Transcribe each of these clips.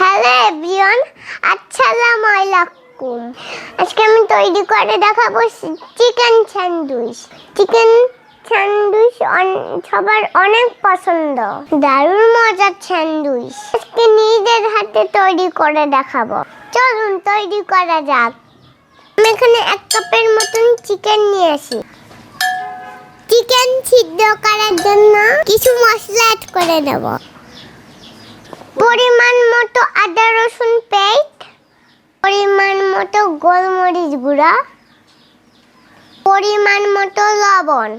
Hello everyone, আসসালামু আলাইকুম। আজকে আমি তৈরি করে দেখাবো চিকেন স্যান্ডউইচ। চিকেন স্যান্ডউইচ সবার অনেক পছন্দ। দারুণ মজার স্যান্ডউইচ। আজকে নিজের হাতে তৈরি করে দেখাবো। চলুন তৈরি করা যাক। আমি এখানে এক কাপের মতন চিকেন নিয়ে আসি। চিকেন সিদ্ধ করার জন্য কিছু মশলা অ্যাড করে নেব পরিমাণ মতো আদা রসুন পেস্ট পরিমাণ মতো গোলমরিচ গুঁড়া, পরিমাণ মতো লবণ।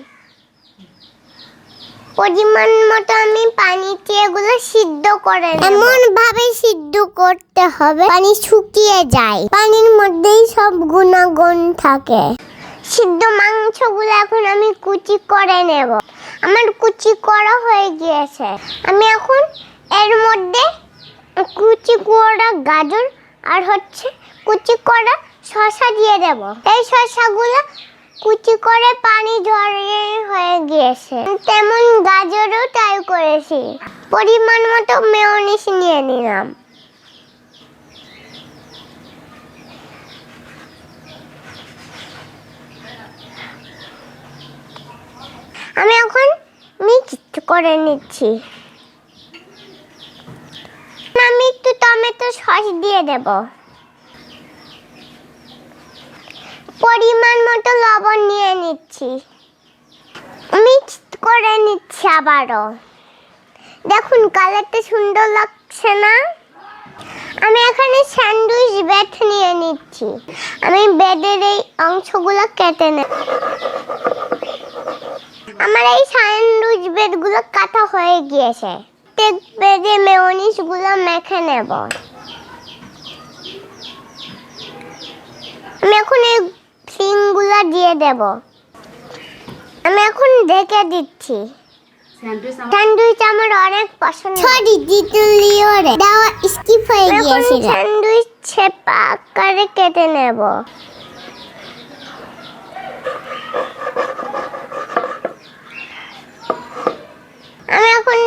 পরিমাণ মতো আমি পানিতে এগুলো সিদ্ধ করে এমন ভাবে সিদ্ধ করতে হবে পানি শুকিয়ে যায়। পানির মধ্যেই সব গুণাগুণ থাকে। সিদ্ধ মাংসগুলো এখন আমি কুচি করে নেব। আমার কুচি করা হয়ে গিয়েছে। আমি এখন এর মধ্যে কুচি করা গাজর আর হচ্ছে কুচি করা শসা দিয়ে দেব। এই শসাগুলো কুচি করে পানি ঝরিয়ে হয়ে গিয়েছে। তেমন গাজরও ট্রাই করেছি। পরিমাণ মতো মেয়নিস নিয়ে নিলাম। আমি এখন মিক্সড করে নিচ্ছি আমি একটু টমেটো সস দিয়ে দেব। পরিমাণ মতো লবণ নিয়ে নিচ্ছি। মিক্সড করে নিচ্ছি আবারও। দেখুন, কালারটা সুন্দর লাগছে না? আমি এখানে স্যান্ডউইচ ব্যাট নিয়ে নিচ্ছি। আমি বেডের এই অংশগুলো কেটে নেব। আমার এই স্যান্ডউইচ বেডগুলো কাটা হয়ে গিয়েছে। টেক বেডে মেয়নিসগুলো মেখে নেব। আমি এখন এই ফিংগুলো দিয়ে দেব। আমি এখন ঢেকে দিচ্ছি। স্যান্ডউইচ আমার অনেক পছন্দ। সরি দিতুলিও রে দেওয়া স্কিপ হয়ে গিয়েছিল। স্যান্ডউইচ ছেপা আকারে কেটে নেব। আমি এখন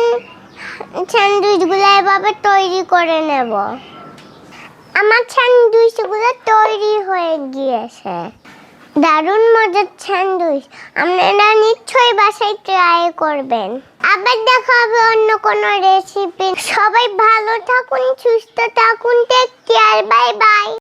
স্যান্ডউইচগুলো এভাবে তৈরি করে নেব। আমার স্যান্ডউইচগুলো তৈরি হয়ে গিয়েছে। দারুণ মজার স্যান্ডউইচ। আপনারা নিশ্চয়ই বাসায় ট্রাই করবেন। আবার দেখা হবে অন্য কোনো রেসিপি সবাই ভালো থাকুন, সুস্থ থাকুন টেক কেয়ার বাই বাই